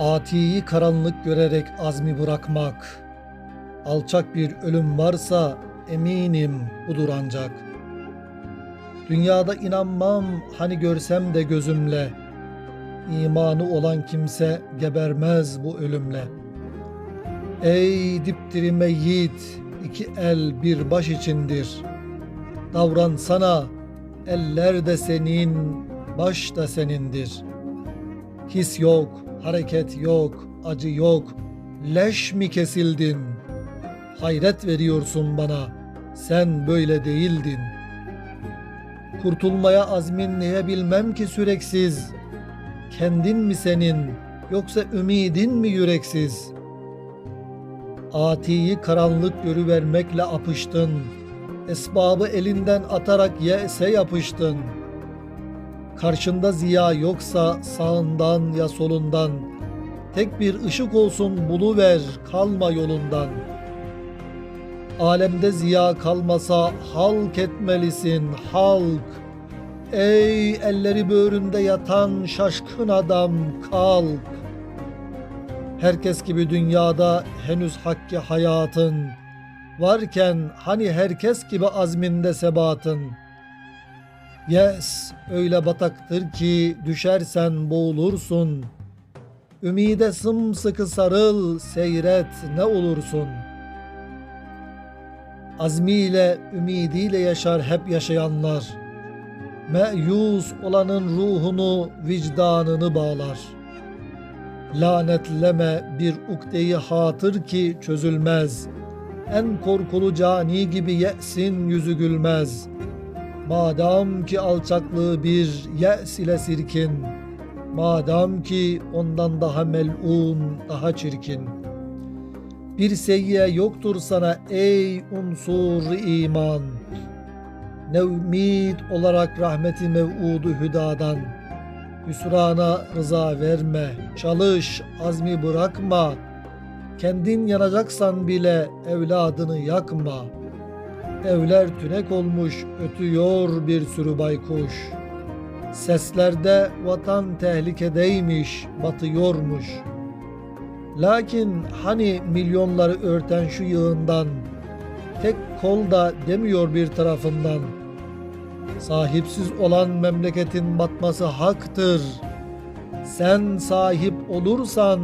Atiyi karanlık görerek azmi bırakmak. Alçak bir ölüm varsa eminim budur ancak. Dünyada inanmam hani görsem de gözümle. İmanı olan kimse gebermez bu ölümle. Ey dipdiri meyyit, iki el bir baş içindir. Davransana, eller de senin, baş da senindir. His yok, hareket yok, acı yok, leş mi kesildin? Hayret veriyorsun bana, sen böyle değildin. Kurtulmaya azmin neye bilmem ki süreksiz. Kendin mi senin, yoksa ümidin mi yüreksiz? Atiyi karanlık görüvermekle apıştın. Esbabı elinden atarak yese yapıştın. Karşında ziya yoksa sağından ya solundan. Tek bir ışık olsun buluver kalma yolundan. Alemde ziya kalmasa halk etmelisin halk. Ey elleri böğründe yatan şaşkın adam kalk. Herkes gibi dünyada henüz hakkı hayatın varken hani herkes gibi azminde sebatın. Yes, öyle bataktır ki düşersen boğulursun. Ümide sımsıkı sarıl, seyret ne olursun. Azmiyle, ümidiyle yaşar hep yaşayanlar. Meyus olanın ruhunu, vicdanını bağlar. Lanetleme bir ukdeyi hatır ki çözülmez. En korkulu cani gibi ye'sin yüzü gülmez. Madam ki alçaklığı bir ye's ile sirkin. Madam ki ondan daha melun, daha çirkin. Bir seyyiye yoktur sana ey unsur iman. Ne ümit olarak rahmeti mev'udu hüdadan. Hüsrana rıza verme, çalış, azmi bırakma. Kendin yanacaksan bile evladını yakma. Evler tünek olmuş, ötüyor bir sürü baykuş. Seslerde vatan tehlikedeymiş, batıyormuş. Lakin hani milyonları örten şu yığından, tek kol da demiyor bir tarafından. Sahipsiz olan memleketin batması haktır. Sen sahip olursan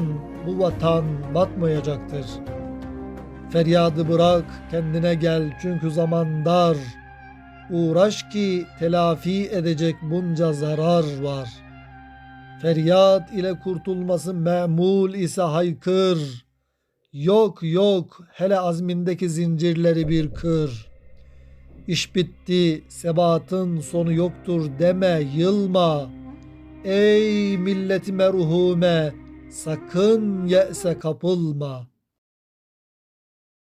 bu vatan batmayacaktır. Feryadı bırak kendine gel çünkü zaman dar. Uğraş ki telafi edecek bunca zarar var. Feryat ile kurtulması memul ise haykır. Yok yok hele azmindeki zincirleri bir kır. İş bitti, sebatın sonu yoktur deme, yılma. Ey milleti merhume, sakın ye'se kapılma.